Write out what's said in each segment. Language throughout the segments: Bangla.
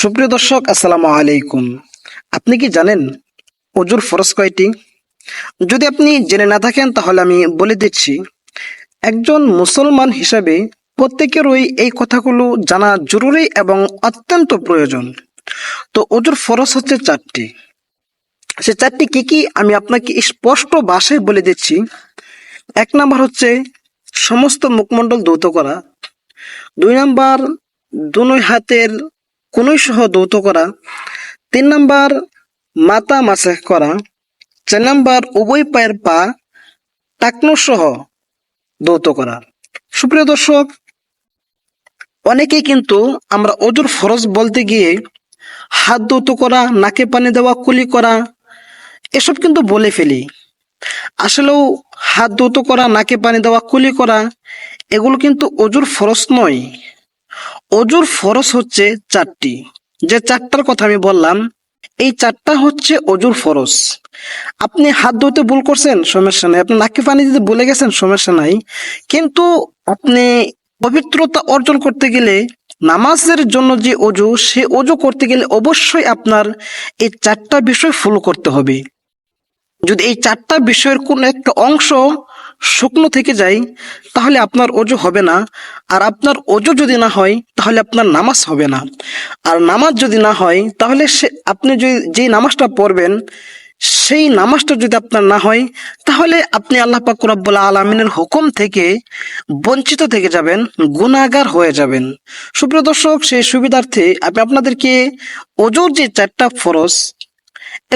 সুপ্রিয় দর্শক, আসসালামু আলাইকুম। আপনি কি জানেন অজুর ফরজ কয়টি? যদি আপনি জেনে না থাকেন, তাহলে আমি বলে দিচ্ছি, একজন মুসলমান হিসাবে প্রত্যেকেরই এই কথাগুলো জানা জরুরি এবং অত্যন্ত প্রয়োজন। তো অজুর ফরজ হচ্ছে চারটি। সে চারটি কি কি, আমি আপনাকে স্পষ্ট ভাষায় বলে দিচ্ছি। এক নাম্বার হচ্ছে সমস্ত মুখমণ্ডল দৌত করা। দুই নাম্বার দুই হাতের কনুই সহ দৌত করা। তিন নাম্বার, মাথা মাসে করা। চার নাম্বার, উভয় পায়ের পা টাকনো সহ দৌত করা। সুপ্রিয় দর্শক, অনেকেই কিন্তু আমরা অজুর ফরজ বলতে গিয়ে হাত দৌত করা, নাকে পানি দেওয়া, কুলি করা, এসব কিন্তু বলে ফেলি। আসলেও হাত দৌত করা, নাকে পানি দেওয়া, কুলি করা, এগুলো কিন্তু অজুর ফরজ নয়। অজুর ফরজ হচ্ছে চারটি। যে চারটার কথা আমি বললাম, এই চারটা হচ্ছে অজুর ফরজ। আপনি হাত ধুতে ভুল করছেন, সমস্যা নাই। আপনি নাকি পানি দিতে ভুলে গেছেন, সমস্যা নাই। কিন্তু আপনি পবিত্রতা অর্জন করতে গেলে, নামাজের জন্য যে অজু, সে অজু করতে গেলে অবশ্যই আপনার এই চারটা বিষয় ফলো করতে হবে। যদি এই চারটা বিষয়ের কোন একটা অংশ শুকনো থেকে যায় তাহলে আপনার অজু হবে না। আর আপনার অজু যদি না হয়, তাহলে আপনার নামাজ হবে না। আর নামাজ যদি না হয়, তাহলে সে, আপনি যদি, যেই নামাজটা পড়বেন, সেই নামাজটা যদি আপনার না হয়, তাহলে আপনি আল্লাহ পাক রব্বুল আলমিনের হুকুম থেকে বঞ্চিত থেকে যাবেন গুণাগার হয়ে যাবেন। সুপ্রিয় দর্শক, সেই সুবিধার্থে আমি আপনাদেরকে অজুর যে চারটা ফরজ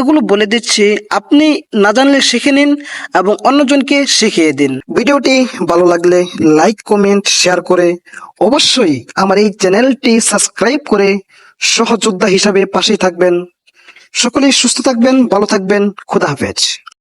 এগুলো বলে দিচ্ছি, আপনি না জানলে শিখে নিন এবং অন্যজনকে শিখিয়ে দিন। ভিডিওটি ভালো লাগলে লাইক, কমেন্ট, শেয়ার করে অবশ্যই আমার এই চ্যানেলটি সাবস্ক্রাইব করে সহযোদ্ধা হিসাবে পাশেই থাকবেন। সকলেই সুস্থ থাকবেন, ভালো থাকবেন, খুদা হাফেজ।